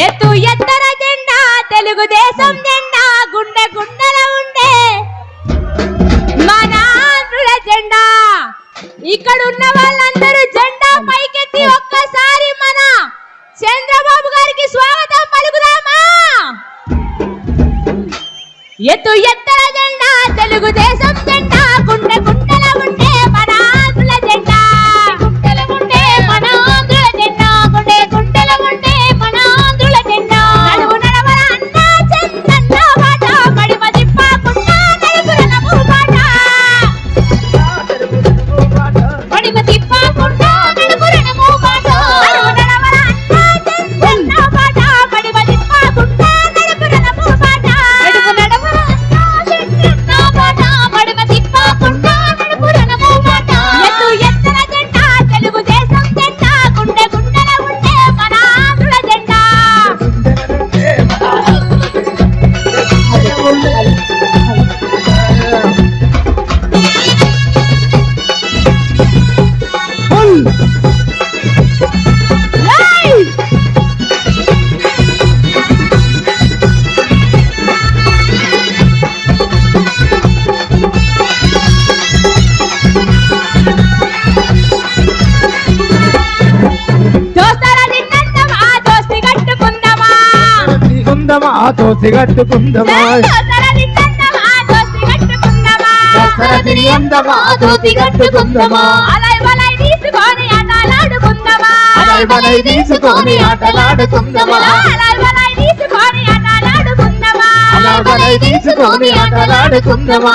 ఎత్తు ఎత్తర జెండా తెలుగుదేశం జెండా గుండె గుండెల ఉండే మన ఆంధ్రుల జెండా. ఇక్కడ ఉన్న వాళ్ళందరూ జెండా పైకెత్తి ఒక్కసారి మన చంద్రబాబు గారికి స్వాగతం పలుకుదామా? ఎత్తు ఎత్తు నిట్టందమా తోసి కట్టుకుందమా? తీసుకొని ఆటలాడుకుందమా? తీసుకొని ఆటలాడుకుందమా?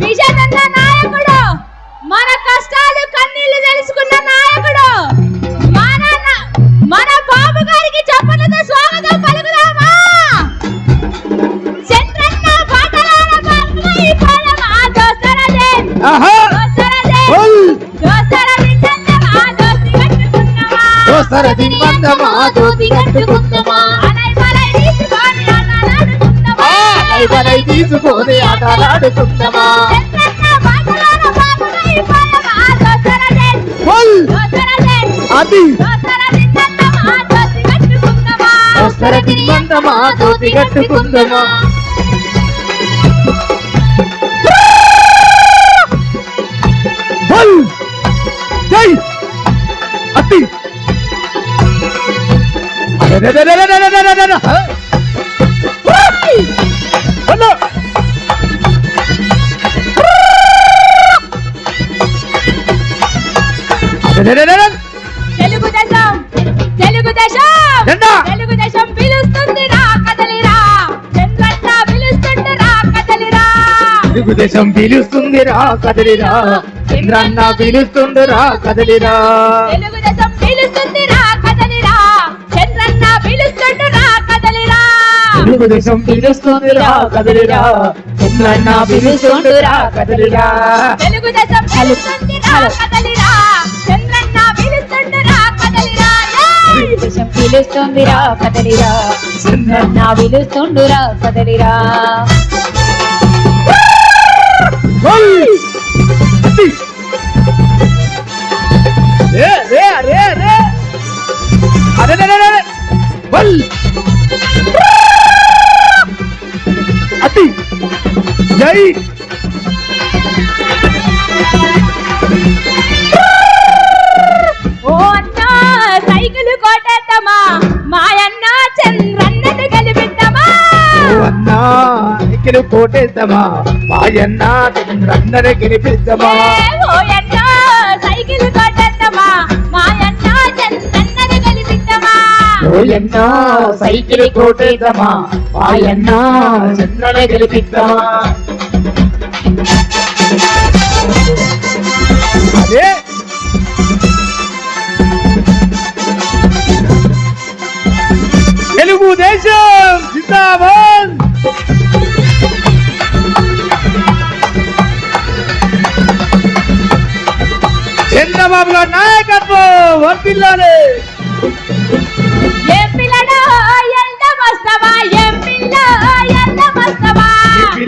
విజయనన్న నాయకుడు! మన కష్టాలు కన్నీళ్ళు తెలుసుకున్న నాయకుడు! మన బాబు గారికి చప్పట్లతో స్వాగతం పలుకుదామా? చంద్రన్న ఆహా! భరతి మందమా దోతి కట్టుకుందమా బలై తీసుకొని ఆటలాడుకుందమా? అది! దోస్తర తిమ్మందమా కట్టుకుందమా తెలుగుదేశం తెలుగుదేశం జెండా. తెలుగుదేశం పిలుస్తుంది రా కదలిరా చంద్రన్న పిలుస్తుంది రా కదలిరా. తెలుగుదేశం పిలుస్తుందిరా కదలిరా. చంద్రన్న పిలుస్తుందిరా కదలిరా. తెలుగుదేశం కుదుసం పిలుస్తుందిరా కదలిరా. ఉందన్న పిలుస్తుందిరా కదలిరా. తెలుగుదేశం పిలుస్తుందిరా కదలిరా. చంద్రన్న పిలుస్తుందిరా కదలిరా. తెలుగుదేశం పిలుస్తుందిరా కదలిరా. పిలుస్తుండురా కదలిరా. జై సైకిల్ కొట్టేద్దామా? మా అన్న చంద్రన్నను గెలిపిద్దామా సైకిల్ సైకిల్ కొట్టేద్దామా? ఓ సైకిల్ గెలిపిద్దామా అదే. తెలుగుదేశం జిందాబాద్. చంద్రబాబు గారి నాయకత్వం వర్తిల్లాలి.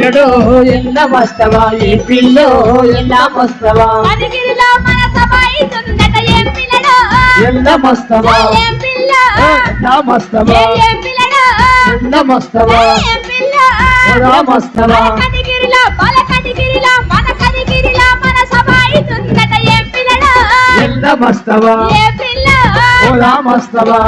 ఎన్నడో ఎన్న వస్తవా ఈ పిల్లో ఎన్న వస్తవా ఎన్న వస్తవా రామస్తవా ఎన్నమస్తవా రామస్తవా ఎన్నమస్తవా రామస్తవా